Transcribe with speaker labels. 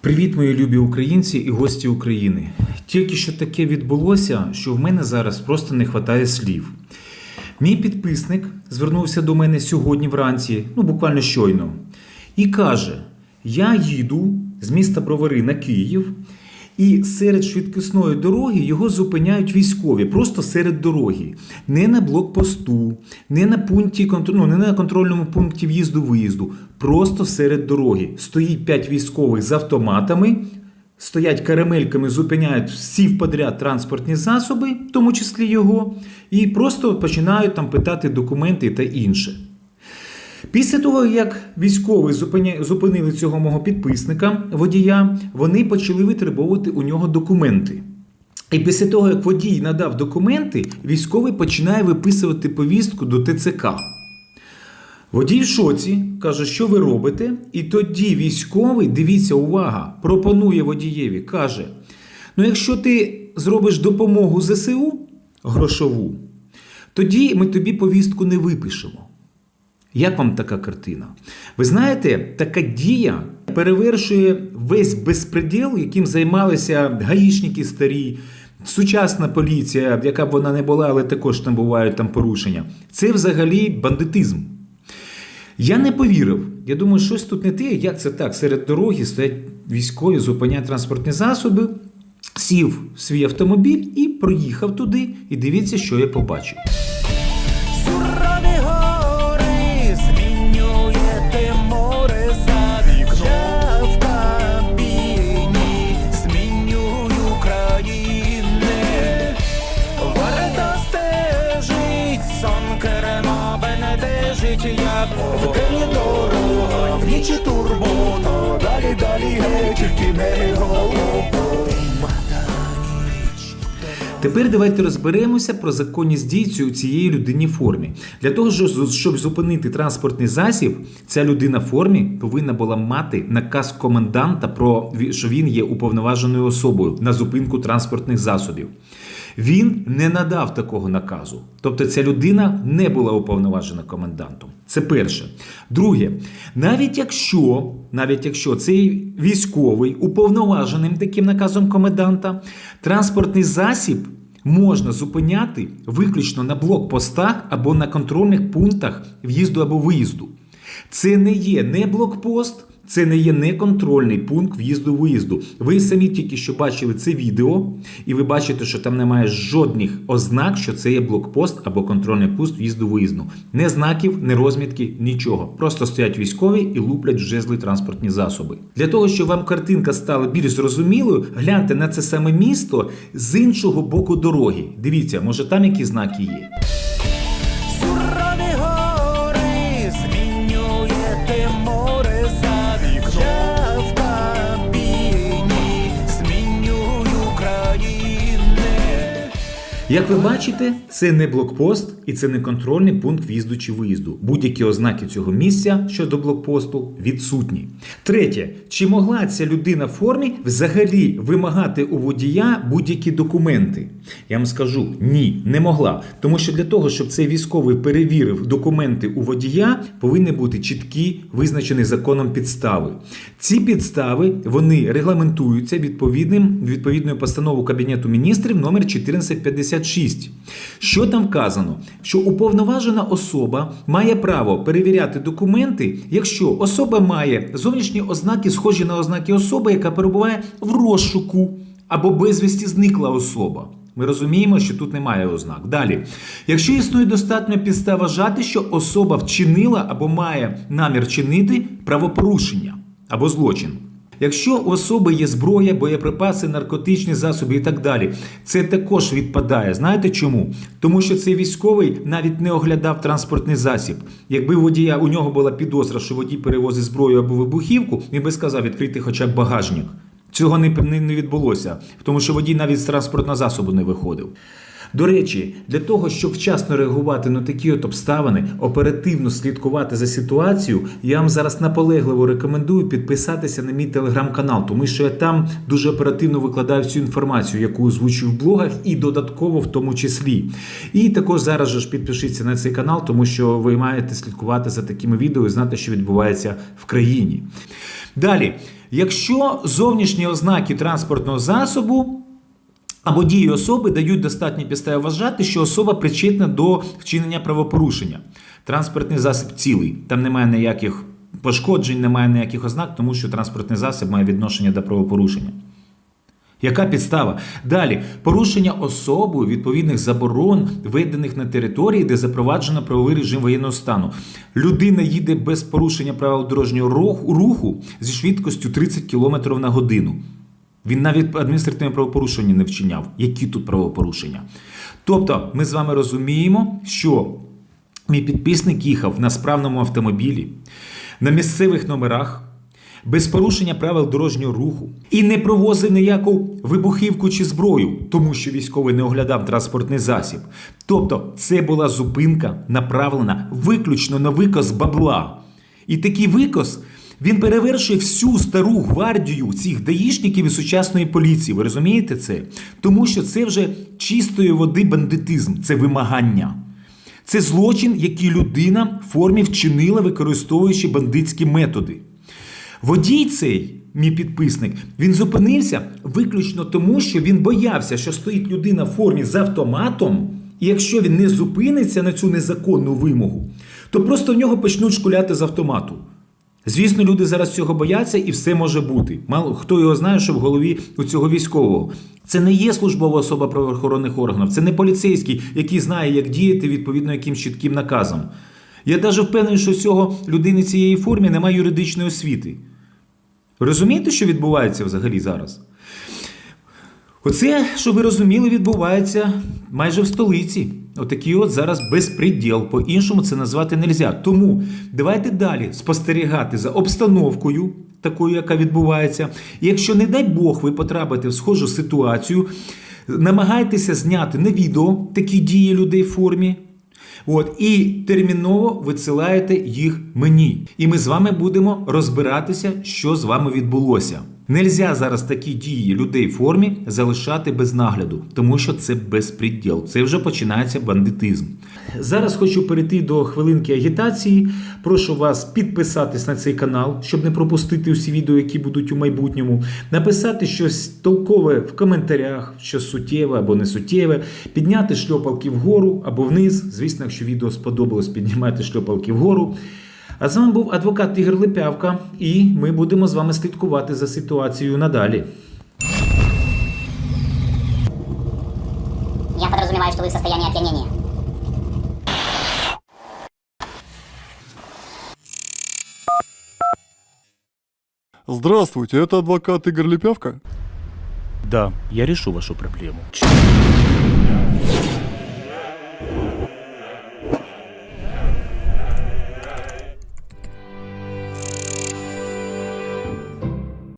Speaker 1: Привіт, мої любі українці і гості України. Тільки що таке відбулося, що в мене зараз просто не вистачає слів. Мій підписник звернувся до мене сьогодні вранці, ну буквально щойно, і каже: Я їду з міста Бровари на Київ, і серед швидкісної дороги його зупиняють військові, просто серед дороги. Не на блокпосту, не на пункті ну, не на контрольному пункті в'їзду-виїзду, просто серед дороги. Стоїть п'ять військових з автоматами, стоять карамельками, зупиняють всі подряд транспортні засоби, в тому числі його, і просто починають там питати документи та інше. Після того, як військові зупинили цього мого підписника, водія, вони почали витребовувати у нього документи. І після того, як водій надав документи, військовий починає виписувати повістку до ТЦК. Водій в шоці каже, що ви робите? І тоді військовий, дивіться, увага, пропонує водієві, каже: Ну, якщо ти зробиш допомогу ЗСУ грошову, тоді ми тобі повістку не випишемо. Як вам така картина? Ви знаєте, така дія перевершує весь безпреділ, яким займалися гаїшники старі, сучасна поліція, яка б вона не була, але також там бувають там порушення. Це взагалі бандитизм. Я не повірив. Я думаю, щось тут не те. Як це так? Серед дороги стоять військові, зупиняють транспортні засоби, сів в свій автомобіль і проїхав туди. І дивіться, що я побачив.
Speaker 2: Як вдень дорога, внічі турбота, далі, далі, геть, тільки не.
Speaker 1: Тепер давайте розберемося про законність дій у цієї людині формі. Для того, щоб зупинити транспортний засіб, ця людина в формі повинна була мати наказ коменданта про що він є уповноваженою особою на зупинку транспортних засобів. Він не надав такого наказу. Тобто ця людина не була уповноважена комендантом. Це перше. Друге, навіть якщо, навіть якщо цей військовий уповноваженим таким наказом коменданта, транспортний засіб можна зупиняти виключно на блокпостах або на контрольних пунктах в'їзду або виїзду. Це не є не блокпост, це не є не контрольний пункт в'їзду-виїзду. Ви самі тільки що бачили це відео, і ви бачите, що там немає жодних ознак, що це є блокпост або контрольний пункт в'їзду-виїзду. Не знаків, не розмітки, нічого. Просто стоять військові і луплять жезли транспортні засоби. Для того, щоб вам картинка стала більш зрозумілою, гляньте на це саме місто з іншого боку дороги. Дивіться, може там які знаки є. Як ви бачите, це не блокпост і це не контрольний пункт в'їзду чи виїзду. Будь-які ознаки цього місця щодо блокпосту відсутні. Третє, чи могла ця людина в формі взагалі вимагати у водія будь-які документи? Я вам скажу ні, не могла. Тому що для того, щоб цей військовий перевірив документи у водія, повинні бути чіткі, визначені законом підстави. Ці підстави вони регламентуються відповідним відповідною постановою Кабінету міністрів номер 1456. Що там вказано? Що уповноважена особа має право перевіряти документи, якщо особа має зовнішні ознаки, схожі на ознаки особи, яка перебуває в розшуку або безвісті зникла особа. Ми розуміємо, що тут немає ознак. Далі, якщо існує достатньо підстав вважати, що особа вчинила або має намір чинити правопорушення або злочин. Якщо у особи є зброя, боєприпаси, наркотичні засоби і так далі, це також відпадає. Знаєте чому? Тому що цей військовий навіть не оглядав транспортний засіб. Якби водія у нього була підозра, що водій перевозить зброю або вибухівку, він би сказав відкрити хоча б багажник. Цього не, не, відбулося, тому що водій навіть з транспортного засобу не виходив. До речі, для того, щоб вчасно реагувати на такі от обставини, оперативно слідкувати за ситуацією, я вам зараз наполегливо рекомендую підписатися на мій телеграм-канал, тому що я там дуже оперативно викладаю всю інформацію, яку озвучую в блогах, і додатково в тому числі. І також зараз же ж підпишіться на цей канал, тому що ви маєте слідкувати за такими відео і знати, що відбувається в країні. Далі, якщо зовнішні ознаки транспортного засобу або дії особи дають достатні підстави вважати, що особа причетна до вчинення правопорушення. Транспортний засіб цілий, там немає ніяких пошкоджень, немає ніяких ознак, тому що транспортний засіб має відношення до правопорушення. Яка підстава? Далі порушення особою відповідних заборон, введених на території, де запроваджено правовий режим воєнного стану. Людина їде без порушення правил дорожнього руху, зі швидкістю 30 км на годину. Він навіть адміністративне правопорушення не вчиняв. Які тут правопорушення? Тобто, ми з вами розуміємо, що мій підписник їхав на справному автомобілі, на місцевих номерах, без порушення правил дорожнього руху і не провозив ніяку вибухівку чи зброю, тому що військовий не оглядав транспортний засіб. Тобто, це була зупинка, направлена виключно на викос бабла. І такий викос він перевершує всю стару гвардію цих даїшників і сучасної поліції. Ви розумієте це? Тому що це вже чистої води бандитизм, це вимагання. Це злочин, який людина в формі вчинила, використовуючи бандитські методи. Водій цей, мій підписник, він зупинився виключно тому, що він боявся, що стоїть людина в формі з автоматом, і якщо він не зупиниться на цю незаконну вимогу, то просто в нього почнуть шкуляти з автомату. Звісно, люди зараз цього бояться і все може бути. Мало хто його знає, що в голові у цього військового. Це не є службова особа правоохоронних органів, це не поліцейський, який знає, як діяти відповідно якимсь чітким наказом. Я навіть впевнений, що цього людини цієї формі немає юридичної освіти. Розумієте, що відбувається взагалі зараз? Оце, що ви розуміли, відбувається майже в столиці. Отакий от зараз безпреділ. По-іншому це назвати не можна. Тому давайте далі спостерігати за обстановкою, такою, яка відбувається. І якщо, не дай Бог, ви потрапите в схожу ситуацію, намагайтеся зняти на відео такі дії людей в формі. От, і терміново висилаєте їх мені. І ми з вами будемо розбиратися, що з вами відбулося. Нельзя зараз такі дії людей в формі залишати без нагляду, тому що це безпреділ. Це вже починається бандитизм. Зараз хочу перейти до хвилинки агітації. Прошу вас підписатись на цей канал, щоб не пропустити усі відео, які будуть у майбутньому. Написати щось толкове в коментарях, щось суттєве або не суттєве, підняти шльопалки вгору або вниз. Звісно, якщо відео сподобалось, піднімайте шльопалки вгору. А з вами був адвокат Ігор Лепявка, і ми будемо з вами слідкувати за ситуацією надалі.
Speaker 3: Я подразумеваю, что вы в состоянии опьянения.
Speaker 4: Здравствуйте, это адвокат Игорь Лепявка?
Speaker 5: Да, я решу вашу проблему.